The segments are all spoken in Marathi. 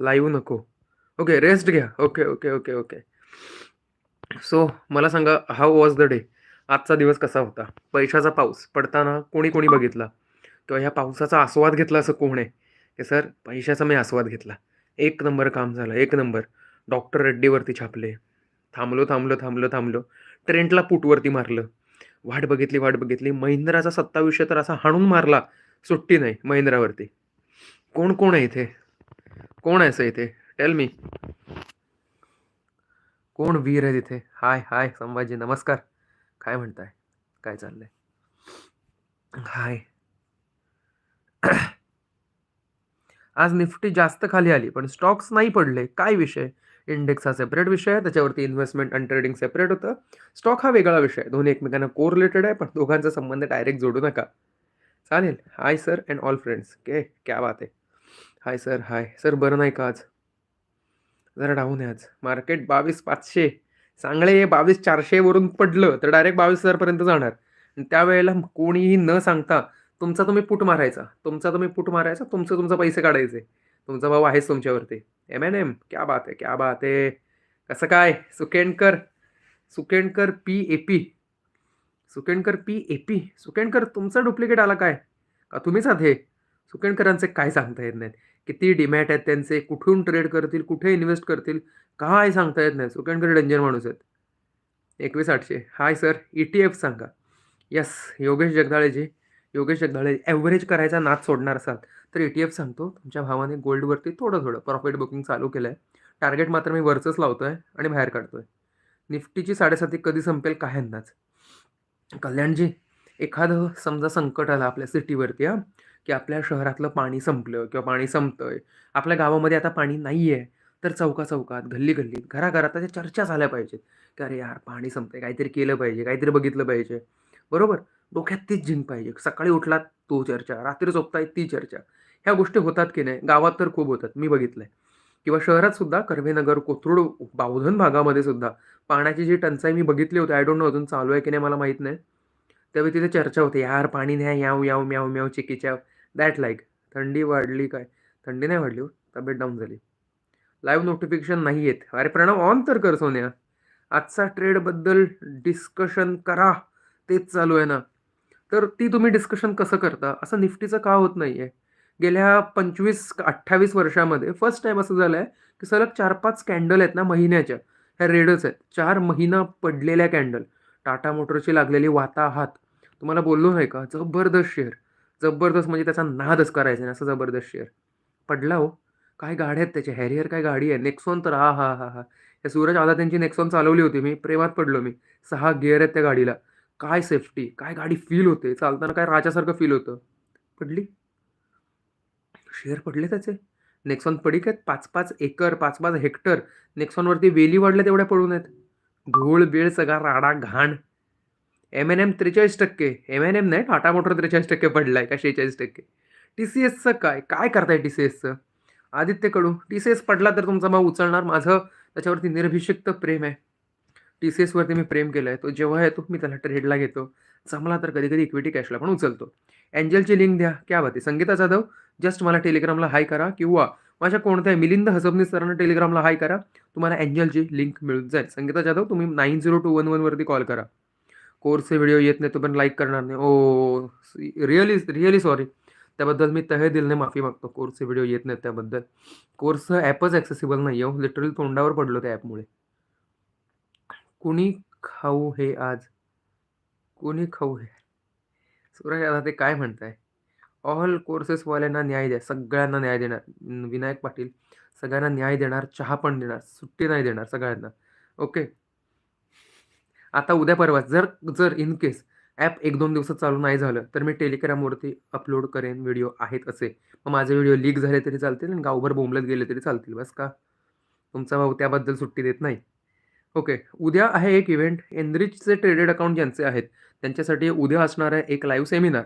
लाईव्ह नको. ओके रेस्ट घ्या. Okay okay okay okay so मला सांगा हाऊ वॉज द डे आजचा दिवस कसा होता? पैशाचा पाऊस पडताना कोणी कोणी बघितला? किंवा ह्या पावसाचा आस्वाद घेतला असं कोण आहे? सर पैशाचा मी आस्वाद घेतला. एक नंबर काम झालं एक नंबर. डॉक्टर रेड्डीवरती छापले. थांबलो थांबलो थांबलो थांबलो. ट्रेंटला पुटवरती मारलं. वाट बघितली वाट बघितली. महिंद्राचा सत्तावीसशे तर असा हाणून मारला. सुट्टी नाही महिंद्रावरती. कोण कोण आहे इथे? कोण आहे सर इथे टेल मी कोण वीर आहे तिथे? हाय हाय संभाजी नमस्कार. काय म्हणताय? काय चाललंय? हाय आज निफ्टी जास्त खाली आली पण स्टॉक्स नाही पडले. काय विषय? इंडेक्स हा सेपरेट विषय आहे त्याच्यावरती इन्व्हेस्टमेंट आणि ट्रेडिंग सेपरेट होतं. स्टॉक हा वेगळा विषय आहे. दोन्ही एकमेकांना को रिलेटेड आहे पण दोघांचा संबंध डायरेक्ट जोडू नका. चालेल. Hi sir and all friends के क्या बात आहे. हाय सर हाय सर बरं नाही का आज? जरा डाऊन आहे आज. मार्केट बावीस पाचशे. चांगले बावीस चारशेवरून पडलं तर डायरेक्ट बावीस हजारपर्यंत जाणार. आणि त्यावेळेला कोणीही न सांगता तुमचा तुम्ही पुट मारायचा. तुमचा तुम्ही पुट मारायचा तुमचं तुमचं पैसे काढायचे. तुमचा भाऊ आहेच तुमच्यावरती. एम एन एम क्या बात आहे क्या बात आहे कसं काय? Sukendkar. Sukendkar P A P Sukendkar P A P Sukendkar तुमचा डुप्लिकेट आला काय? का तुम्हीच आहात हे? सुकेंडकरांचे काय सांगता येत नाहीत? किती डिमॅट आहेत त्यांचे कुठून ट्रेड करतील कुठे इन्व्हेस्ट करतील काय सांगता येत नाही. सुकेंडकर डेंजर माणूस आहेत. एकवीस आठशे. Hi sir E T F सांगा. यस योगेश जगदाळेजी. योगेश जगदाळे ॲव्हरेज करायचा नाच सोडणार असाल तर ई टी एफ सांगतो तुमच्या भावाने गोल्डवरती थोडं थोडं प्रॉफिट बुकिंग चालू केलं आहे टार्गेट मात्र मी वरचंच लावतो आहे आणि बाहेर काढतो आहे निफ्टीची साडेसाती कधी संपेल काय अंदाज? कल्याणजी एखादं समजा संकट आलं आपल्या सिटीवरती हां. की आपल्या शहरातलं पाणी संपलं किंवा पाणी संपतं आहे आपल्या गावामध्ये आता पाणी नाही आहे तर चौका चौकात गल्ली गल्लीत घराघरात त्याच्या चर्चा झाल्या पाहिजेत. की अरे यार पाणी संपतंय काहीतरी केलं पाहिजे काहीतरी बघितलं पाहिजे. बरोबर? डोक्यात तीच जिंक पाहिजे. सकाळी उठलात तो चर्चा रात्री झोपताय ती चर्चा. ह्या गोष्टी होतात की नाही? गावात तर खूप होतात. मी बघितलं आहे किंवा शहरात सुद्धा कर्वेनगर कोथरूड बावधन भागामध्ये सुद्धा पाण्याची जी टंचाई मी बघितली होती आय डोंट नो अजून चालू आहे की नाही मला माहीत नाही. त्यावेळी तिथे चर्चा होते. यार पाणी नाही याव याव म्याव म्याव चिकीच्या दॅट लाईक थंडी वाढली काय? थंडी नाही वाढली हो तब्येत डाऊन झाली. लाईव्ह नोटिफिकेशन नाही येत. अरे प्रणव ऑन तर कर सोन्या. आजचा ट्रेडबद्दल डिस्कशन करा. तेच चालू आहे ना. तर ती तुम्ही डिस्कशन कसं करता? असं निफ्टीचं का होत नाही आहे गेल्या पंचवीस अठ्ठावीस वर्षामध्ये फर्स्ट टाईम असं झालं आहे की सलग चार पाच कॅन्डल आहेत ना महिन्याच्या. ह्या रेडच आहेत. चार महिना पडलेल्या कॅन्डल टाटा मोटरची लागलेली वाताहात. तुम्हाला बोललो नाही का? जबरदस्त शेअर जबरदस्त म्हणजे त्याचा नादच करायचा नाही असं जबरदस्त शेअर पडला हो. काय गाड्या आहेत त्याच्या? हॅरियर काय गाडी आहे? नेक्सॉन तर हा हा हा हा. या सूरज आता त्यांची नेक्सॉन चालवली होती मी. प्रेमात पडलो मी. सहा गिअर आहेत त्या गाडीला. काय सेफ्टी काय गाडी फील होते? चालताना काय राजासारखं फील होतं? पडली? शेअर पडले त्याचे? नेक्सॉन पडी काय? पाच पाच एकर पाच पाच हेक्टर. नेक्सॉनवरती वेली वाढल्या तेवढ्या पडून आहेत. घोळ बेळ सगळा राडा घाण. एम एन एम त्रेचाळीस टक्के. एम एन एम नाही टाटा मोटर त्रेचाळीस टक्के पडलाय का शेहेचाळीस टक्के? टी सी एसचं काय? काय करताय टी सी एसचं Aditya Kadu T C S पडला तर तुमचा भाव उचलणार? माझं त्याच्यावरती निर्भिषिक्त प्रेम आहे. टी सी एसवरती मी प्रेम केलं आहे तो जेव्हा येतो मी त्याला ट्रेडला घेतो. जमला तर कधी कधी इक्विटी कॅशला पण उचलतो. एंजलची लिंक द्या. क्या बात आहे. संगीता जाधव जस्ट मला टेलिग्रामला हाय करा. किंवा माझ्या कोणत्याही मिलिंद हसबनी सरांना टेलिग्रामला हाय करा. तुम्हाला एंजलची लिंक मिळून जाईल. संगीता जाधव तुम्ही नाईन झिरो टू वन वनवरती कॉल करा. कोर्सचे व्हिडिओ येत नाही तो पण लाईक करणार नाही। ओ रिअली रिअली सॉरी त्याबद्दल मी तहे दिलने माफी मागतो। कोर्सचे व्हिडिओ येत नाहीत त्याबद्दल कोर्सचं ॲपच ॲक्सेसिबल नाही आहे लिटरली हो। तोंडावर पडलो त्या ॲपमुळे कुणी खाऊ हे आज? कुणी खाऊ हे? सुरेश आता ते काय म्हणताय? ऑल कोर्सेसवाल्यांना न्याय द्या. सगळ्यांना न्याय देणार. विनायक पाटील सगळ्यांना न्याय देणार चहा पण देणार सुट्टी नाही देणार सगळ्यांना. ओके आता उद्या परवा जर जर इन केस ॲप एक दोन दिवसात चालू नाही झालं तर मी टेलिग्रामवरती अपलोड करेन व्हिडिओ आहेत असे. मग माझे व्हिडिओ लीक झाले तरी चालतील आणि गावभर बोंबलत गेले तरी चालतील बस का? तुमचा भाऊ त्याबद्दल सुट्टी देत नाही. ओके उद्या आहे एक इव्हेंट एनरिचचे ट्रेडेड अकाउंट ज्यांचे आहेत त्यांच्यासाठी उद्या असणार आहे एक लाईव्ह सेमिनार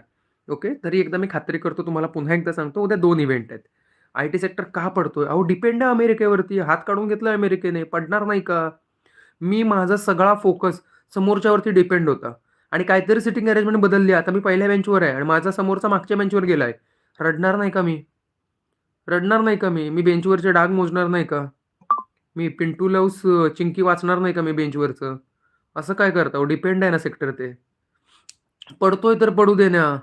ओके तरी एकदा मी खात्री करतो तुम्हाला पुन्हा एकदा सांगतो उद्या दोन इव्हेंट आहेत. आय टी सेक्टर का पडतोय? अहो डिपेंड आहे अमेरिकेवरती. हात काढून घेतला अमेरिकेने. पडणार नाही का? मी माझा सगळा फोकस समोरच्यावरती डिपेंड होता. आणि काहीतरी सिटिंग अरेंजमेंट बदलली. आता मी पहिल्या बेंचवर आहे आणि माझा समोरचा मागच्या बेंचवर गेला आहे रडणार नाही का मी? रडणार नाही का मी? मी बेंचवरचे डाग मोजणार नाही का? मी पिंटू लव्स चिंकी वाचणार नाही का मी बेंचवरचं असं काय करता हो? डिपेंड आहे ना सेक्टर ते. पडतोय तर पडू दे ना.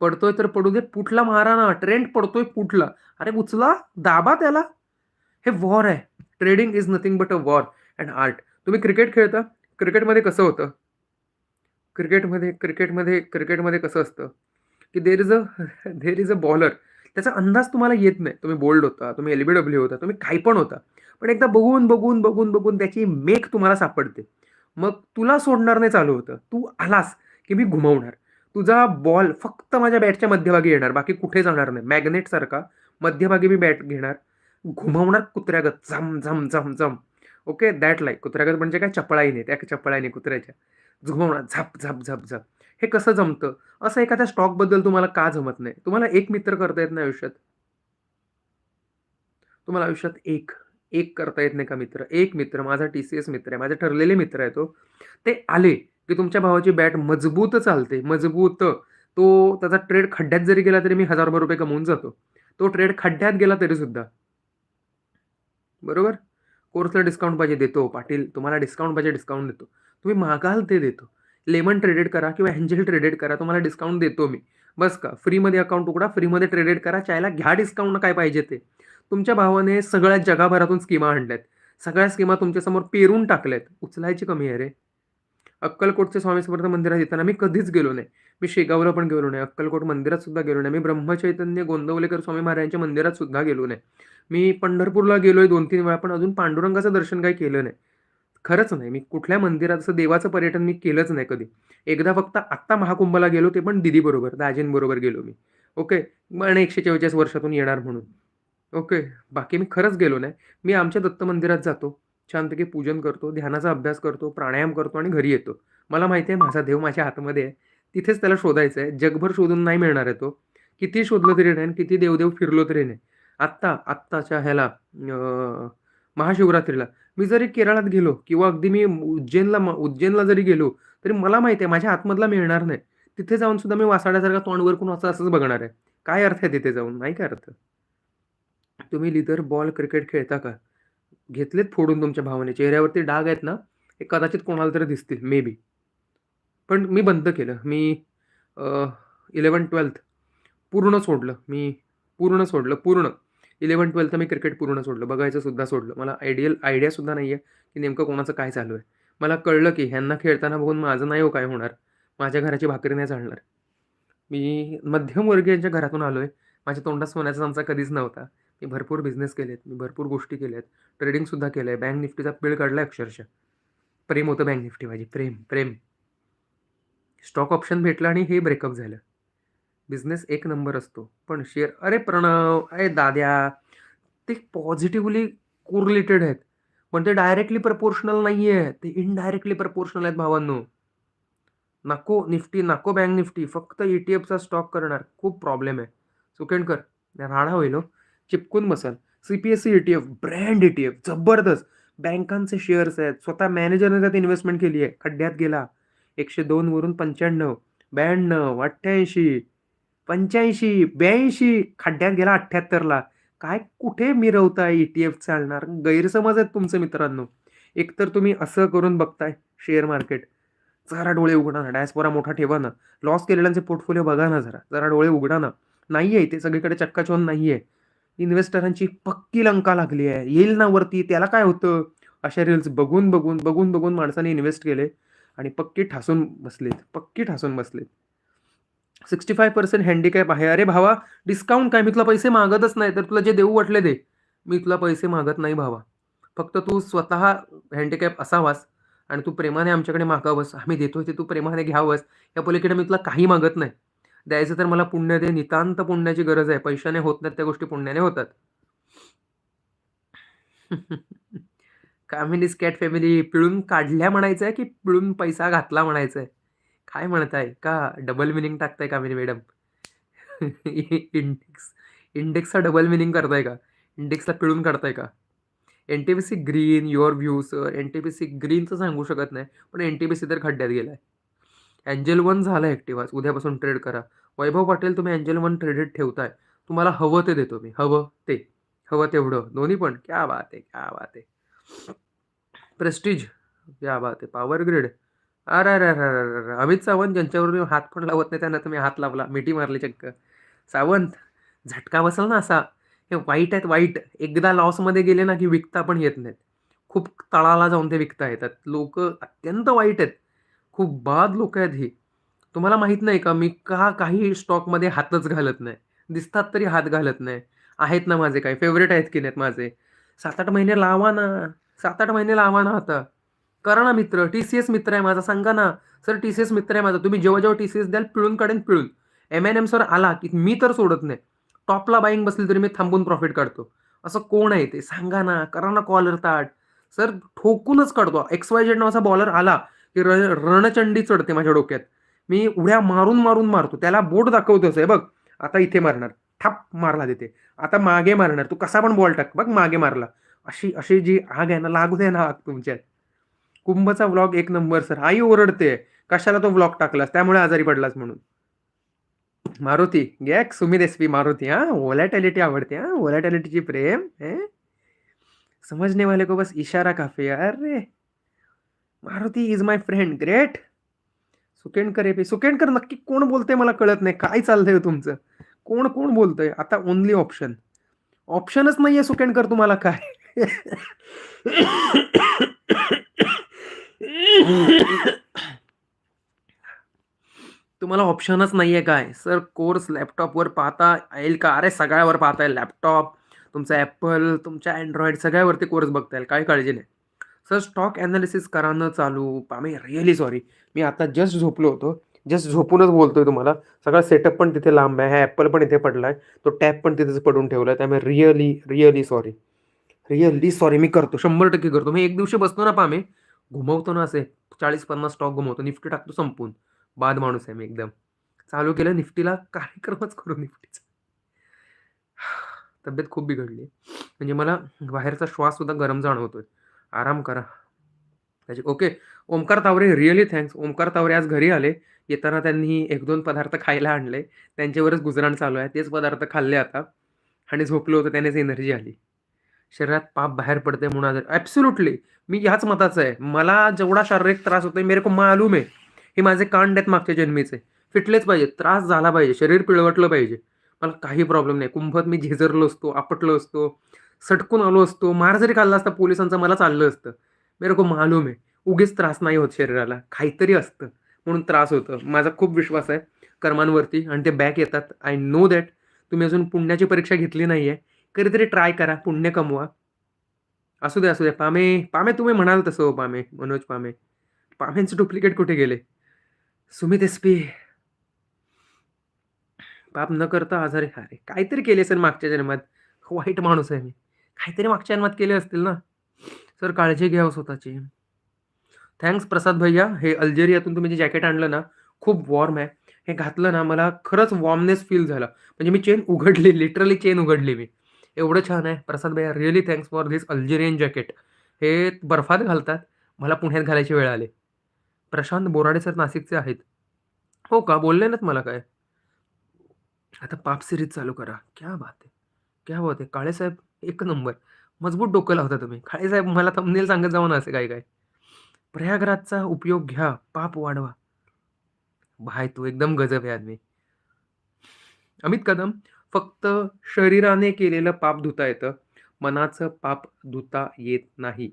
पडतोय तर पडू दे. पुटला मारा ना. ट्रेंड पडतोय पुटला अरे उचला. दाबा त्याला. हे वॉर आहे. Trading is nothing but a war and art तुम्ही क्रिकेट खेळता? क्रिकेटमध्ये कसं होतं? क्रिकेटमध्ये क्रिकेटमध्ये क्रिकेटमध्ये कसं असतं? की there is a there is a bowler त्याचा अंदाज तुम्हाला येत नाही. तुम्ही बोल्ड होता तुम्ही एल बी डब्ल्यू होता तुम्ही काही पण होता. पण एकदा बघून बघून बघून बघून त्याची मेक तुम्हाला सापडते. मग तुला सोडणार नाही चालू होतं. तू आलास की मी घुमवणार. तुझा बॉल फक्त माझ्या बॅटच्या मध्यभागी येणार. बाकी कुठे जाणार नाही. मॅग्नेटसारखा मध्यभागी मी बॅट घेणार. घुमवणार कुत्र्यागत. झम झम झम झम. Okay that like. कुत्र्यागत म्हणजे काय? चपळाईने त्या चपळाईने कुत्र्याच्या. झुमवणार झप झप झप झप. हे कसं जमतं? असं एखाद्या स्टॉकबद्दल तुम्हाला का जमत नाही? तुम्हाला एक मित्र करता येत नाही आयुष्यात? तुम्हाला आयुष्यात एक एक करता येत नाही का मित्र? एक मित्र माझा टी सी एस मित्र आहे माझे ठरलेले मित्र आहे तो. ते आले की तुमच्या भावाची बॅट मजबूत चालते मजबूत. तो त्याचा ट्रेड खड्ड्यात जरी गेला तरी मी हजार रुपये कमवून जातो. तो ट्रेड खड्ड्यात गेला तरी सुद्धा. बरोबर? कोर्सला डिस्काउंट पाहिजे देतो पाटील. तुम्हाला डिस्काउंट पाहिजे डिस्काउंट देतो. तुम्ही मागाल ते देतो. लेमन ट्रेडेड करा किंवा एंजल ट्रेडेड करा तुम्हाला डिस्काउंट देतो मी. बस का? फ्रीमध्ये अकाउंट उघडा फ्रीमध्ये ट्रेडेड करा. चायला घ्या डिस्काउंट काय पाहिजे ते. तुमच्या भावाने सगळ्या जगाभरातून स्कीमा आणल्यात. सगळ्या स्कीमा तुमच्यासमोर पेरून टाकल्यात. उचलायची कमी आहे रे. अक्कलकोटचे स्वामी समर्थ मंदिरात येताना मी कधीच गेलो नाही. मी शेगावला पण गेलो नाही. अक्कलकोट मंदिरात सुद्धा गेलो नाही. मी ब्रह्मचैतन्य गोंदवलेकर स्वामी महाराजांच्या मंदिरात सुद्धा गेलो नाही. मी पंढरपूरला गेलोय दोन तीन वेळा पण अजून पांडुरंगाचं दर्शन काही केलं नाही. खरंच नाही मी कुठल्या मंदिरात असं देवाचं पर्यटन मी केलंच नाही कधी. एकदा फक्त आत्ता महाकुंभला गेलो ते पण दिदीबरोबर दाजींबरोबर गेलो मी. ओके? मग एकशे चव्वेचाळीस वर्षातून येणार म्हणून. ओके? बाकी मी खरंच गेलो नाही. मी आमच्या दत्त मंदिरात जातो. छानपैकी पूजन करतो ध्यानाचा अभ्यास करतो प्राणायाम करतो आणि घरी येतो. मला माहिती आहे माझा देव माझ्या हातमध्ये आहे. तिथेच त्याला शोधायचं आहे जगभर शोधून नाही मिळणार आहे तो. किती शोधलं तरी नाही किती देवदेव फिरलो तरी नाही. आत्ता आत्ताच्या ह्याला महाशिवरात्रीला. मी जरी केरळात गेलो किंवा अगदी मी उज्जैनला उज्जैनला जरी गेलो तरी मला माहिती आहे माझ्या आतमधला मिळणार नाही. तिथे जाऊन सुद्धा मी वासाड्यासारखा तोंडवर कोण असं असंच बघणार आहे. काय अर्थ आहे तिथे जाऊन? नाही काय अर्थ? तुम्ही लिदर बॉल क्रिकेट खेळता का? घेतलेत फोडून तुमच्या भावने चेहऱ्यावरती डाग आहेत ना हे कदाचित कोणाला तरी दिसतील मे बी पण मी बंद केलं. मी इलेवन ट्वेल्थ पूर्ण सोडलं. मी पूर्ण सोडलं. पूर्ण. इलेवन ट्वेल्थ मी क्रिकेट पूर्ण सोडलं बघायचं सुद्धा सोडलं. मला आयडियल आयडियासुद्धा नाही आहे की नेमकं कोणाचं काय चालू आहे. मला कळलं की ह्यांना खेळताना बघून माझं नाही हो काय होणार. माझ्या घराची भाकरी नाही चालणार. मी मध्यमवर्गीयांच्या घरातून आलो आहे माझ्या तोंडात सोन्याचा आमचा कधीच नव्हता. मी भरपूर बिझनेस केलेत. मी भरपूर गोष्टी केल्या आहेत ट्रेडिंगसुद्धा केलं आहे बँक निफ्टीचा पिळ काढला अक्षरशः. प्रेम होतं बँक निफ्टी माझी प्रेम प्रेम. स्टॉक ऑप्शन भेटलं आणि हे ब्रेकअप झालं. बिझनेस एक नंबर असतो. पण शेअर अरे प्रणव अरे दाद्या ते पॉझिटिव्हली कोरिलेटेड आहेत. पण ते डायरेक्टली प्रपोर्शनल नाही आहे ते इनडायरेक्टली प्रपोर्शनल आहेत भावांनो. नको निफ्टी नको बँक निफ्टी. फक्त ई टी एफचा स्टॉक करणार. खूप प्रॉब्लेम आहे. सुकेंडकर राडा होईल हो. चिपकून बसाल. C P S C E T F brand E T F जबरदस्त. बँकांचे शेअर्स आहेत. स्वतः मॅनेजरने त्यात इन्व्हेस्टमेंट केली आहे खड्ड्यात गेला. एकशे दोनवरून पंच्याण्णव ब्याण्णव अठ्ठ्याऐंशी. पंच्याऐंशी ब्याऐंशी खड्ड्यात गेला अठ्ठ्याहत्तरला. काय कुठे मिरवताय ई टी एफ चालणार? गैरसमज आहेत तुमचं मित्रांनो. एकतर तुम्ही असं करून बघताय शेअर मार्केट जरा डोळे उघडा ना डायस्पोरा मोठा ठेवा ना. लॉस केलेल्यांचे पोर्टफोलिओ बघा ना जरा. जरा डोळे उघडा ना. नाही आहे ते सगळीकडे चक्काचोन नाही आहे इन्व्हेस्टरांची पक्की लंका लागली आहे. येईल ना वरती? त्याला काय होतं? अशा रील्स बघून बघून बघून बघून माणसाने इन्व्हेस्ट केले आणि पक्की ठासून बसलेत. पक्की ठासून बसलेत. सिक्स्टी फाय पर्सेंट हँडिकॅप आहे. अरे भावा डिस्काउंट काय? मी तुला पैसे मागतच नाही तर तुला जे देऊ वाटले दे. मी तुला पैसे मागत नाही भावा. फक्त तू स्वतः हँडिकॅप असावास आणि तू प्रेमाने आमच्याकडे मागावंस. आम्ही देतोय ते तू प्रेमाने घ्यावंस. या पलीकडे मी तुला काही मागत नाही. द्यायचं तर मला पुण्य दे. नितांत पुण्याची गरज आहे. पैशाने होत नाहीत त्या गोष्टी पुण्याने होतात. कामिनीस कॅट फॅमिली पिळून काढल्या म्हणायचं आहे की पिळून पैसा घातला म्हणायचं आहे काय म्हणताय का डबल मिनिंग टाकताय का मी मॅडम इंडेक्स इंडेक्सचा डबल मिनिंग करताय का? इंडेक्सला पिळून काढताय का? N T P C green your view sir N T P C ग्रीनचं सांगू शकत नाही पण एन टी पी सी तर खड्ड्यात गेलाय. अँजल वन झालं ॲक्टिव्ह उद्यापासून ट्रेड करा. वैभव पाटील तुम्ही अँजल वन ट्रेडेड ठेवताय. तुम्हाला हवं ते देतो मी. हवं ते. हवं तेवढं. दोन्ही पण. क्या बात आहे क्या बात आहे. प्रेस्टिज क्या बात आहे. पॉवर ग्रेड अरे अरे अरे अरे अरे अमित सावंत ज्यांच्यावर मी हात पण लावत नाही त्यांना तुम्ही हात लावला. मिठी मारली चक्क. सावंत झटका बसल ना असा. हे वाईट आहेत वाईट. एकदा लॉसमध्ये गेले ना की विकता पण येत नाहीत. खूप तळाला जाऊन ते विकता येतात. लोक अत्यंत वाईट आहेत. खूप बाद लोक आहेत ही. तुम्हाला माहीत नाही का मी का काही स्टॉकमध्ये हातच घालत नाही. दिसतात तरी हात घालत नाही. आहेत ना माझे काही. फेवरेट आहेत की नाहीत माझे. सात आठ महिने लावा ना. सात आठ महिने लावा ना आता. करा ना मित्र टी सी एस मित्र आहे माझा सांगा ना. सर टी सी एस मित्र आहे माझा. तुम्ही जेव्हा जेव्हा टी सी एस द्याल पिळून काढेन पिळून. एम एन एम सर आला की मी तर सोडत नाही. टॉपला बाईंग बसली तरी मी थांबून प्रॉफिट काढतो. असं कोण आहे ते? सांगा ना करा ना कॉलर ताट सर ठोकूनच काढतो. एक्स वाय जेड नावाचा बॉलर आला की र रणचंडी चढते माझ्या डोक्यात. मी उड्या मारून मारून मारतो. त्याला बोट दाखवतोच आहे. बघ आता इथे मारणार. थाप मारला तिथे. आता मागे मारणार. तू कसा पण बॉल टाक. बघ मागे मारला. अशी अशी जी आग आहे ना लागू दे ना आग तुमच्यात. कुंभचा व्लॉग एक नंबर सर आई ओरडते. कशाला तो व्लॉग टाकलास? त्यामुळे आजारी पडलास म्हणून. मारुती गॅक सुमित एस पी मारुती हा. ओलॅटॅलिटी आवडते हा. ओलॅटॅलिटीची प्रेम हे. समजने वाले को बस इशारा काफी अरे! Maruti is my friend great Sukendkar A P Sukendkar नक्की कोण बोलतंय मला कळत नाही. काय चाललंय हो तुमचं? कोण कोण बोलतंय? आता ओनली ऑप्शन ऑप्शनच नाहीये सुकेंडकर तुम्हाला काय? तुम्हाला ऑप्शनच नाही आहे काय? सर कोर्स लॅपटॉपवर पाहता येईल का? अरे सगळ्यावर पाहता येईल. लॅपटॉप तुमचा ॲपल तुमच्या अँड्रॉइड सगळ्यावरती कोर्स बघता येईल. काही काळजी नाही. सर स्टॉक ॲनालिसिस करानं चालू. आम्ही रिअली सॉरी मी आता जस्ट झोपलो होतो. जस्ट झोपूनच बोलतोय तुम्हाला. सगळा सेटअप पण तिथे लांब आहे. हा ॲपल पण इथे पडला आहे तो टॅप पण तिथेच पडून ठेवला आहे त्यामुळे really really sorry really sorry मी करतो. शंभर टक्के करतो. मी एक दिवशी बसतो ना पामे घुमवतो ना असे. चाळीस पन्नास स्टॉक घुमवतो. निफ्टी टाकतो संपून. बाद माणूस आहे मी एकदम. चालू केलं निफ्टीला कार्यक्रमच करू निफ्टीचा. तब्येत खूप बिघडली. म्हणजे मला बाहेरचा श्वास सुद्धा गरम जाणवतोय. आराम करा. त्याचे okay. Omkar Taware really thanks. Omkar Taware आज घरी आले. येताना त्यांनी एक दोन पदार्थ खायला आणले. त्यांच्यावरच गुजराण चालू आहे. तेच पदार्थ खाल्ले आता. आणि झोपलो होतं त्यानेच एनर्जी आली. शरीरात पाप बाहेर पडते म्हणून ॲब्सोल्युटली मी ह्याच मताचं आहे. मला जेवढा शारीरिक त्रास होतोय मेरे को मालूम आहे. हे माझे कांड आहेत मागच्या जन्मीचे. फिटलेच पाहिजे त्रास झाला पाहिजे शरीर पिळवटलं पाहिजे. मला काही प्रॉब्लेम नाही. कुंभत मी झेझरलो असतो आपटलो असतो सटकून आलो असतो मार जरी खाल्ला असता पोलिसांचं मला चाललं असतं. मेरे को मालूम आहे उगीच त्रास नाही होत शरीराला काहीतरी असतं. म्हणून त्रास होतं. माझा खूप विश्वास आहे कर्मांवरती आणि ते बॅक येतात. आय नो दॅट तुम्ही अजून पुण्याची परीक्षा घेतली नाही आहे कधीतरी ट्राय करा पुण्य कमवा. असू दे असू दे. पामे पामे तुम्ही म्हणाल तसं हो पामे. मनोज पामे. पामेंचं डुप्लिकेट कुठे गेले? Sumit S P. पाप न करता आजारी. अरे काहीतरी केले सर मागच्या जन्मात. वाईट माणूस आहे मी. काहीतरी मागच्या जन्मात केले असतील ना? सर काळजी घ्या हो स्वतःची. थँक्स प्रसाद भैया. हे अल्जेरियातून तुम्ही जे जॅकेट आणलं ना खूप वॉर्म आहे. हे घातलं ना मला खरंच वॉर्मनेस फील झाला. म्हणजे मी चेन उघडली लिटरली चेन उघडली मी. एवढं छान आहे. प्रसाद भैया really thanks for this Algerian jacket हे बर्फात घालतात. मला पुण्यात घालायची वेळ आली. प्रशांत बोराडे सर नाशिकचे आहेत. हो का? बोलले नात मला काय? आता पाप सिरीज चालू करा. क्या बात आहे. क्या बात आहे. काळेसाहेब एक नंबर. मजबूत डोकं लावता तुम्ही. काळेसाहेब मला थंबनेल सांगत जाऊ ना असे काय काय. प्रयागराजचा उपयोग घ्या. पाप वाढवा. भाय तू एकदम गजब आहे आदमी. अमित कदम फक्त शरीराने केलेलं पाप धुता येतं. मनाचं पाप धुता येत नाही.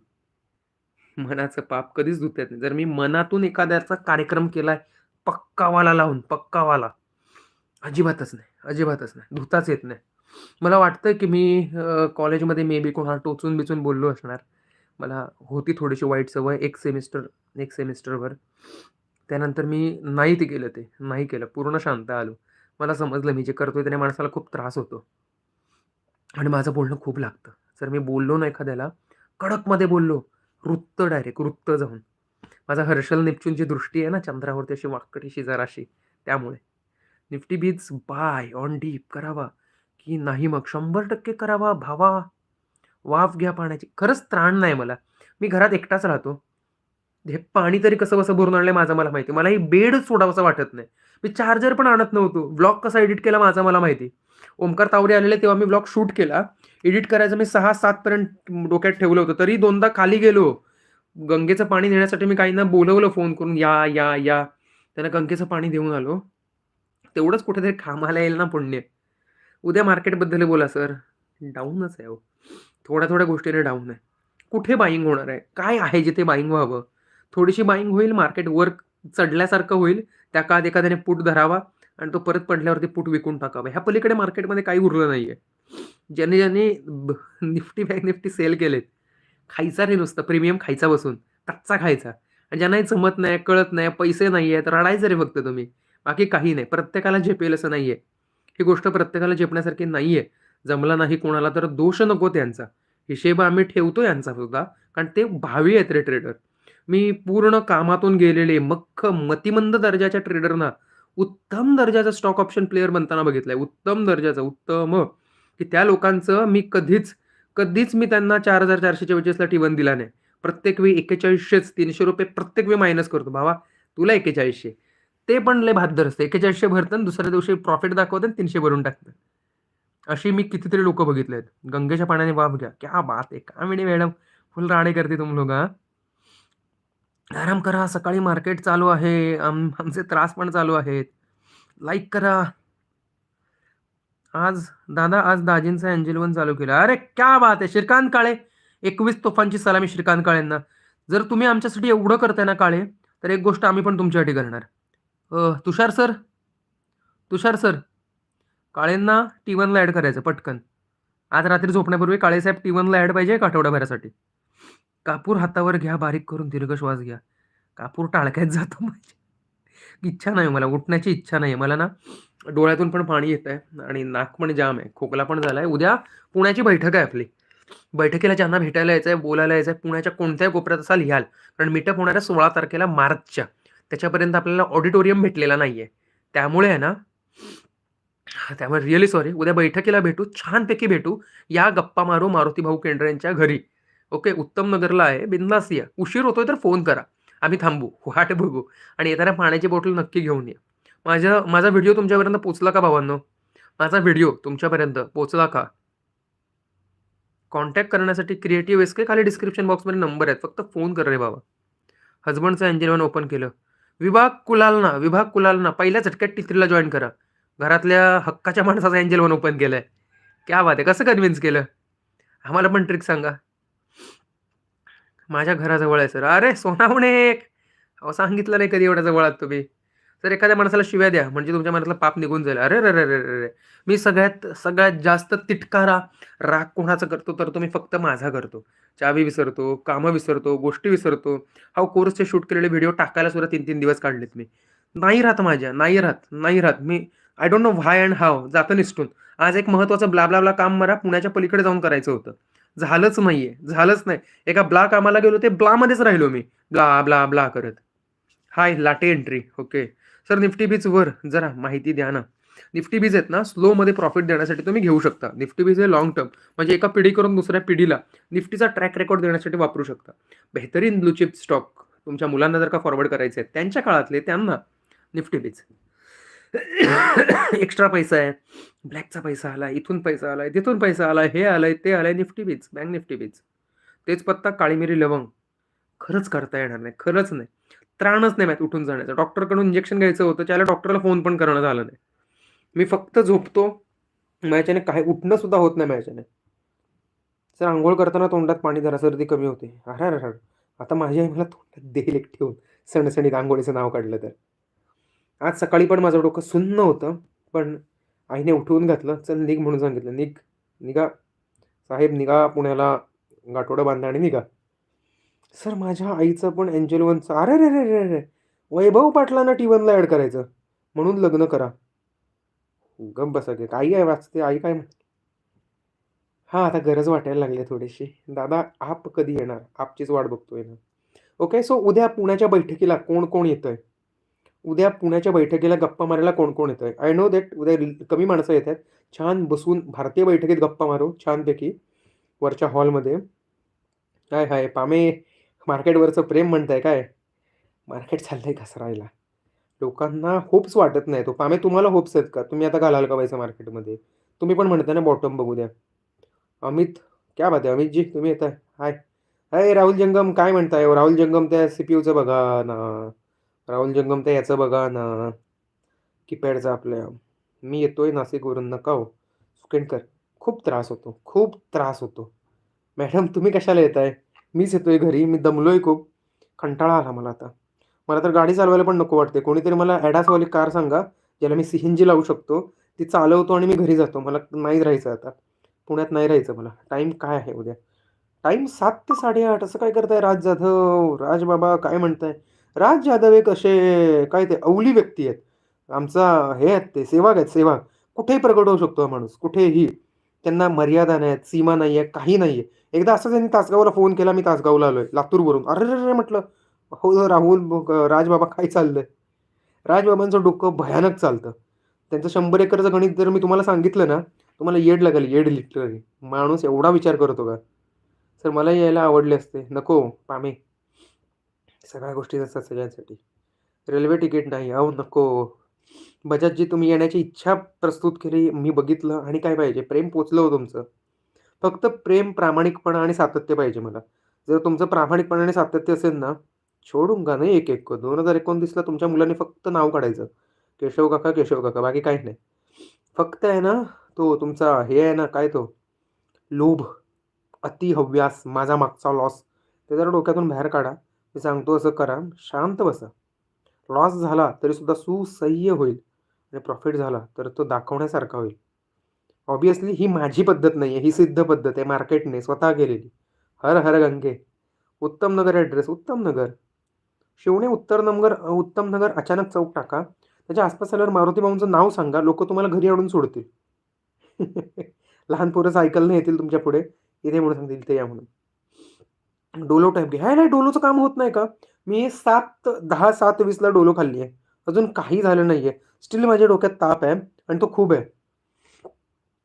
मनाचं पाप कधीच धुता येत नाही. जर मी मनातून एखाद्याचा कार्यक्रम केलाय पक्कावाला लावून पक्कावाला. अजिबातच नाही अजिबातच नाही. धुताच येत नाही. मला वाटतं की मी कॉलेजमध्ये मे बी कोणाला टोचून बिचून बोललो असणार. मला होती थोडीशी वाईट सवय एक सेमिस्टर एक सेमिस्टरवर त्यानंतर मी नाही ते केलं ते नाही केलं. पूर्ण शांत आलो. मला समजलं मी जे करतोय त्याने माणसाला खूप त्रास होतो. आणि माझं बोलणं खूप लागतं. जर मी बोललो ना एखाद्याला कडकमध्ये बोललो वृत्त डायरेक्ट वृत्त जाऊन. माझा हर्षल निपचूनची दृष्टी आहे ना चंद्रावरती अशी वाकडीशी जराशी त्यामुळे. निफ्टी बीज बाय ऑन डीप करावा. की नाही मग? शंभर टक्के करावा भावा. वाफ घ्या पाण्याची. खरंच त्राण नाही मला. मी घरात एकटाच राहतो. हे पाणी तरी कसं कसं भरून आणलं माझं मला माहिती. मला ही बेड सोडावंसं वाटत नाही. मी चार्जर पण आणत नव्हतो. ब्लॉग कसा एडिट केला माझा मला माहिती. ओमकार तावरे आलेले तेव्हा मी ब्लॉग शूट केला. एडिट करायचं मी सहा सातपर्यंत डोक्यात ठेवलं होतं. तरी दोनदा खाली गेलो. गंगेचं पाणी देण्यासाठी मी काहींना बोलवलं फोन करून या या या. त्यांना गंगेचं पाणी देऊन आलो. तेवढंच कुठेतरी कामाला येईल ना पुण्य. उद्या मार्केटबद्दल बोला सर. डाऊनच आहे हो. थोड्या थोड्या गोष्टीने डाऊन आहे. कुठे बाईंग होणार आहे? काय आहे जिथे बाईंग व्हावं? थोडीशी बाईंग होईल मार्केट वर चढल्यासारखं होईल. त्या काळात एखाद्याने पूट धरावा. आणि तो परत पडल्यावरती पूट विकून टाकावा. ह्या पलीकडे मार्केटमध्ये काही उरलं नाही आहे ज्यांनी ज्याने निफ्टी बँक निफ्टी सेल केलेत खायचा रे नुसतं प्रीमियम खायचा बसून कच्चा खायचा. आणि ज्यांनाही जमत नाही कळत नाही पैसे नाही आहेत रडायचं रे फक्त तुम्ही. बाकी काही नाही. प्रत्येकाला झेपेल असं नाही आहे ही गोष्ट प्रत्येकाला झेपण्यासारखी नाही आहे जमला नाही कोणाला तर दोष नको त्यांचा. हिशेब आम्ही ठेवतो यांचा सुद्धा कारण ते भावी आहेत रे ट्रेडर मी पूर्ण कामातून गेलेले मख्ख मतिमंद दर्जाच्या ट्रेडरना उत्तम दर्जाचा स्टॉक ऑप्शन प्लेअर बनताना बघितलंय. उत्तम दर्जाचं उत्तम. की त्या लोकांचं मी कधीच कधीच मी त्यांना चार हजार चारशे चव्वेचाळीसला टिवन दिला नाही. प्रत्येक वेळी एकेचाळीसशेच तीनशे रुपये प्रत्येक वेळी मायनस करतो. भावा तुला एकेचाळीसशे. ते पण लय भाद्दर असतं एकेचाळीसशे भरतात दुसऱ्या दिवशी प्रॉफिट दाखवतात तीनशे भरून टाकतात अशी मी कितीतरी लोक बघितले आहेत गंगेच्या पाण्याने वाफ घ्या. क्या बात आहे. का मिळे मॅडम? फुल राणे करते तुम लोक आराम करा सकाळी मार्केट चालू आहे. आम आमचे त्रास पण चालू आहेत. लाईक करा. आज दादा आज दाजींचा एंजल चालू केला. अरे क्या बात आहे. श्रीकांत काळे. एकवीस तोफांची सलामी श्रीकांत काळेंना. जर तुम्ही आमच्यासाठी एवढं करताय ना काळे तर एक गोष्ट आम्ही पण तुमच्यासाठी करणार. तुषार सर? तुषार सर? काळेंना टी वनला ॲड करायचं पटकन. आज रात्री झोपण्यापूर्वी काळेसाहेब टी वनला ॲड पाहिजे एक आठवड्याभरासाठी कापूर हातावर घ्या बारीक करून दीर्घ श्वास घ्या. कापूर टाळक्यात जातो माझी. इच्छा नाही मला उठण्याची इच्छा नाही. मला ना डोळ्यातून पण पाणी येत आहे आणि नाक पण जाम आहे. खोकला पण झाला आहे उद्या पुण्याची बैठक आहे आपली. बैठकीला ज्यांना भेटायला यायचं आहे बोलायला यायचं आहे पुण्याच्या कोणत्याही कोपऱ्यात असाल याल. कारण मीटअप होणार आहे सोळा तारखेला मार्चच्या. त्याच्यापर्यंत आपल्याला ऑडिटोरियम भेटलेला नाही आहे त्यामुळे आहे ना त्यामुळे रिअली सॉरी उद्या बैठकीला भेटू छानपैकी भेटू. या गप्पा मारू मारुती भाऊ केंद्रे यांच्या घरी. ओके उत्तम नगरला आहे. बिंदास या. उशीर होतोय तर फोन करा. आम्ही थांबू. वाट बघू. आणि येताना पाण्याची बॉटल नक्की घेऊन या. माझ्या माझा व्हिडिओ तुमच्यापर्यंत पोचला का भावांनो? माझा व्हिडिओ तुमच्यापर्यंत पोचला का? कॉन्टॅक्ट करण्यासाठी क्रिएटिव्ह एसके खाली डिस्क्रिप्शन बॉक्समध्ये नंबर आहेत. फक्त फोन कर रे बाबा हजबंडचं एंजिनवन ओपन केलं. विभाग कुलालना विभाग कुलालना पहिल्या झटक्यात टित्रीला जॉईन करा. घरातल्या हक्काच्या माणसाचं एंजल वन ओपन आहे क्या बात आहे. कसं कन्व्हिन्स केलं? आम्हाला पण ट्रिक सांगा. माझ्या घराजवळ आहे सर. अरे सोनावणे एक! अहो सांगितलं नाही कधी एवढ्या जवळ तुम्ही. सर एखाद्या माणसाला शिव्या द्या म्हणजे तुमच्या मनातलं पाप निघून जाईल. अरे रे रे रे रे मी सगळ्यात सगळ्यात जास्त तिटकारा राग कोणाचा करतो तर तो मी फक्त माझा करतो. चावी विसरतो कामं विसरतो गोष्टी विसरतो. हा कोर्सचे शूट केलेले व्हिडिओ टाकायला सुद्धा तीन तीन दिवस काढलेत मी. नाही राहत माझ्या नाही राहत नाही राहत. मी I don't know why and how जातं निसटून आज एक महत्त्वाचं ब्ला ब्ला ब्ला काम मला पुण्याच्या पलीकडे जाऊन करायचं होतं. झालंच नाहीये झालंच नाही. एका ब्ला कामाला गेलो ते ब्लामध्येच राहिलो मी. ब्ला ब्ला ब्ला करत. High late entry okay sir Nifty BeES वर जरा माहिती द्या ना. निफ्टी बीज आहेत ना स्लोमध्ये प्रॉफिट देण्यासाठी तुम्ही घेऊ शकता. निफ्टी बीज हे लॉंग टर्म म्हणजे एका पिढीकडून दुसऱ्या पिढीला निफ्टीचा ट्रॅक रेकॉर्ड देण्यासाठी वापरू शकता. बेहतरीन ब्लूचिप स्टॉक तुमच्या मुलांना जर का फॉरवर्ड करायचे आहेत त्यांच्या काळातले त्यांना निफ्टी बीज एक्स्ट्रा पैसा आहे. ब्लॅकचा पैसा आला इथून पैसा आला आहे तिथून पैसा आलाय हे आलं आहे ते आलं आहे Nifty BeES bank Nifty BeES. तेच पत्ता काळीमिरी लवंग. खरंच करता येणार नाही खरंच नाही. त्राणच नाही माहीत उठून जाण्याचं. डॉक्टरकडून इंजेक्शन घ्यायचं होतं त्याला डॉक्टरला फोन पण करणं झालं नाही. मी फक्त झोपतो माझ्याने काही उठणं सुद्धा होत नाही माझ्याने सर आंघोळ करताना तोंडात पाणी जरा सर्दी कमी होते. अरे अरे आता माझी आई मला तोंडात देईल एक ठेवून. सणसणीत आंघोळीचं नाव काढलं तर. आज सकाळी पण माझं डोकं सुन्न होतं पण आईने उठवून घातलं. चल निघ म्हणून सांगितलं. निघ निघा. साहेब निघा. पुण्याला गाठोडं बांधा आणि निघा. सर माझ्या आईचं पण एंजल वनचं अरे रे रे रे रे वैभव पाटलांना टी वनला ॲड करायचं. म्हणून लग्न करा. गप बसा की. आई आहे वाचते? आई काय म्हणते? हां आता गरज वाटायला लागली आहे थोडीशी. दादा आप कधी येणार? आपचीच वाट बघतोय ना. ओके सो उद्या पुण्याच्या बैठकीला कोण कोण येतं आहे उद्या पुण्याच्या बैठकीला गप्पा मारायला कोण कोण येतंय? आय नो दॅट उद्या कमी माणसं येत आहेत. छान बसून भारतीय बैठकीत गप्पा मारू छानपैकी वरच्या हॉलमध्ये. काय हाय पामे मार्केटवरचं प्रेम म्हणताय काय? मार्केट चाललंय घसरायला. लोकांना होप्स वाटत नाही तो हो. पामे तुम्हाला होप्स आहेत का? तुम्ही आता घालाल का पैसा मार्केटमध्ये? तुम्ही पण म्हणताय ना बॉटम बघू द्या. अमित क्या बात आहे? अमित जी तुम्ही येताय. हाय. हाय राहुल जंगम काय म्हणताय हो? राहुल जंगम त्या सी पी यूचं बघा ना. राहुल जंगम तर याचं बघा ना. कीपॅडचं आपल्या. मी येतोय नाशिकवरून नका हो. सुकेंडकर खूप त्रास होतो खूप त्रास होतो. मॅडम तुम्ही कशाला येत आहे मीच येतोय घरी मी दमलोय खूप. कंटाळा आला मला आता. मला तर गाडी चालवायला पण नको वाटते कोणीतरी मला ॲडासवाली कार सांगा ज्याला मी सी एन जी लावू शकतो. ती चालवतो आणि मी घरी जातो. मला नाही राहायचं आता. पुण्यात नाही राहायचं मला. टाईम काय आहे उद्या? टाईम सात ते साडेआठ. असं काय करताय राज जाधव राज बाबा काय म्हणताय? राज जाधव एक असे काय ते अवली व्यक्ती आहेत. आमचा हे आहेत ते सेवाग आहेत सेवाग कुठेही प्रकट होऊ शकतो हा माणूस कुठेही. त्यांना मर्यादा नाही आहेत सीमा नाही आहे काही नाही आहे एकदा असं त्यांनी तासगावला फोन केला मी तासगावला आलोय लातूरवरून. अरे रे रे म्हटलं हो राहुल राजबाबा काय चाललंय? राजबाबांचं डोकं भयानक चालतं. त्यांचं शंभर एकरचं गणित जर मी तुम्हाला सांगितलं ना तुम्हाला येड लागेल येड लिटरली माणूस एवढा विचार करतो का सर मला यायला आवडले असते. नको पामे. सगळ्या गोष्टी असतात सगळ्यांसाठी. रेल्वे तिकीट नाही अहो नको. बजाज जी तुम्ही येण्याची इच्छा प्रस्तुत केली मी बघितलं आणि काय पाहिजे? प्रेम पोचलं हो तुमचं. फक्त प्रेम प्रामाणिकपणा आणि सातत्य पाहिजे मला. जर तुमचं प्रामाणिकपणा आणि सातत्य असेल ना छोडूंगा नाही एक एक दोन हजार एकोणतीसला तुमच्या मुलाने फक्त नाव काढायचं. केशव काका केशव काका बाकी काही नाही. फक्त आहे ना तो तुमचा हे आहे ना काय तो? लोभ अति हव्यास माझा मागचा लॉस ते जरा डोक्यातून बाहेर काढा. मी सांगतो असं करा शांत बसा. लॉस झाला तरीसुद्धा सुसह्य होईल आणि प्रॉफिट झाला तर तो दाखवण्यासारखा होईल. ऑब्विसली ही माझी पद्धत नाही आहे ही सिद्ध पद्धत आहे मार्केटने स्वतः केलेली. हर हर गंगे. उत्तम नगर ॲड्रेस उत्तम नगर. शिवणे उत्तर नगर उत्तम नगर अचानक चौक टाका. त्याच्या आसपास आल्यावर मारुती बाबूंचं नाव सांगा. लोक तुम्हाला घरी आणून सोडतील. लहान पोरं सायकलने येतील तुमच्यापुढे. इथे म्हणून सांगतील इथे या म्हणून. डोलो टाईप घ्या नाही डोलोचं काम होत नाही का? मी सात दहा सात वीसला डोलो खाल्ली आहे. अजून काही झालं नाही आहे स्टील माझ्या डोक्यात ताप आहे आणि तो खूप आहे.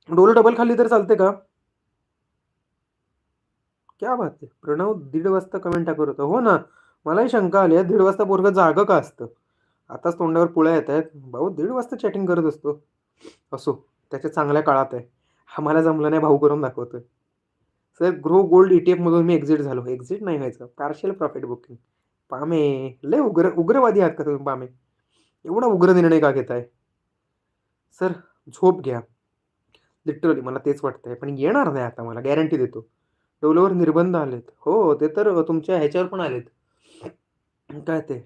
डोलो डबल खाल्ली तर चालते का? क्या बात आहे. प्रणव दीड वाजता कमेंट टाकत होता. हो ना. मलाही शंका आली आहे. दीड वाजता पोरगं जागं का असतं? आताच तोंडावर पुळ्या येत आहेत. भाऊ दीड वाजता चॅटिंग करत असतो. असो. त्याच्या चांगल्या काळात आहे. हा मला जमलं नाही भाऊ करून दाखवतोय. तर ग्रो गोल्ड ई टी एफमधून मी एक्झिट झालो. एक्झिट नाही व्हायचं. पार्शियल प्रॉफिट बुकिंग पामे. लय उग्र उग्रवादी आहात का तुम्ही पामे? एवढा उग्र निर्णय का घेताय? सर झोप घ्या. लिटरली मला तेच वाटतंय पण येणार नाही आता मला. गॅरंटी देतो. डोलोवर निर्बंध आलेत. हो ते तर तुमच्या ह्याच्यावर पण आलेत. काय ते?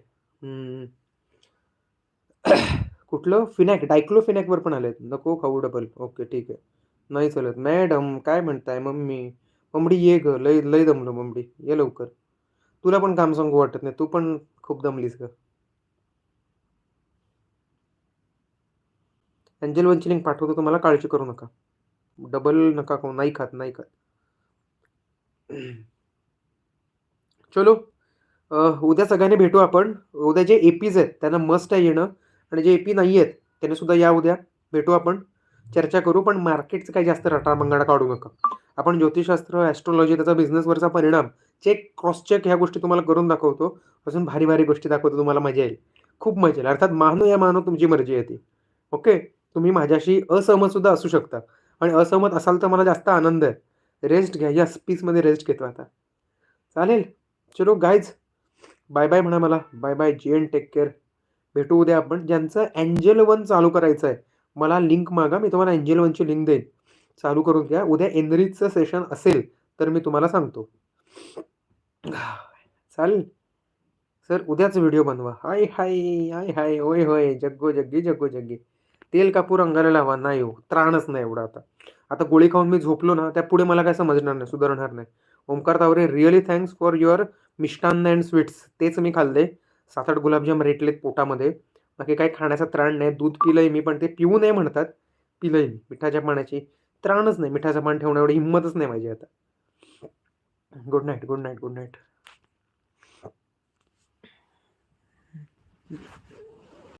कुठलं? फिनॅक डायक्लोफिनॅकवर पण आलेत. नको खाऊ डबल ओके ठीक आहे. नाही चालत. मॅडम काय म्हणताय? मम्मी. मम्मी ये ग लय लय दमलो बंबडी. ये लवकर. तुला पण काम सांगू वाटत नाही तू पण खूप दमलीस ग. अँजल वनची लिंक पाठवतो तुम्हाला काळजी करू नका. डबल नका खाऊ नाही खात नाही खात. चलो उद्या सगळ्यांनी भेटू आपण. उद्या जे एपीज आहेत त्यांना मस्ट आहे येणं. आणि जे एपी नाही आहेत त्यांनी सुद्धा या उद्या भेटू आपण. चर्चा करू पण मार्केटचं काही जास्त रटारमंगाडा काढू नका. आपण ज्योतिषशास्त्र ॲस्ट्रॉलॉजी त्याचा बिझनेसवरचा परिणाम चेक क्रॉस चेक ह्या गोष्टी तुम्हाला करून दाखवतो. अजून भारी भारी गोष्टी दाखवतो तुम्हाला मजा येईल. खूप मजा येईल. अर्थात मानो या मानो तुमची मर्जी येते ओके? तुम्ही माझ्याशी असहमत सुद्धा असू शकता. आणि असहमत असाल तर मला जास्त आनंद आहे. रेस्ट घ्या. या स्पीचमध्ये रेस्ट घेतो आता. चालेल? चलो गायज बाय बाय म्हणा मला. बाय बाय जी एन टेक केअर भेटू उद्या आपण. ज्यांचं अँजेल वन चालू करायचं आहे मला लिंक मागा. मी तुम्हाला अँजेल वनची लिंक देईन. चालू करून घ्या. उद्या एनरिचचं सेशन असेल तर मी तुम्हाला सांगतो. चालेल? सर उद्याच व्हिडिओ बनवा. हाय हाय हाय हाय. होय होय. जग्गो जग्गी जग्गो जग्गी. तेल कापूर अंगाला लावा. नाही हो. त्राणच नाही एवढा आता. आता गोळी खाऊन मी झोपलो ना त्या पुढे मला काय समजणार नाही सुधारणार नाही. Omkar Taware really thanks for your मिष्टान्न and sweets तेच मी खाल्ले. सात आठ गुलाबजाम रेटलेत पोटामध्ये. बाकी काही खाण्याचा त्राण नाही. दूध पिलंय मी पण ते पिऊ नये म्हणतात. पिलंय मी. मिठाच्या पाण्याची. त्राणच नाही मिठाचं पान ठेवणं एवढी हिंमतच नाही माझी आता. Good night good night good night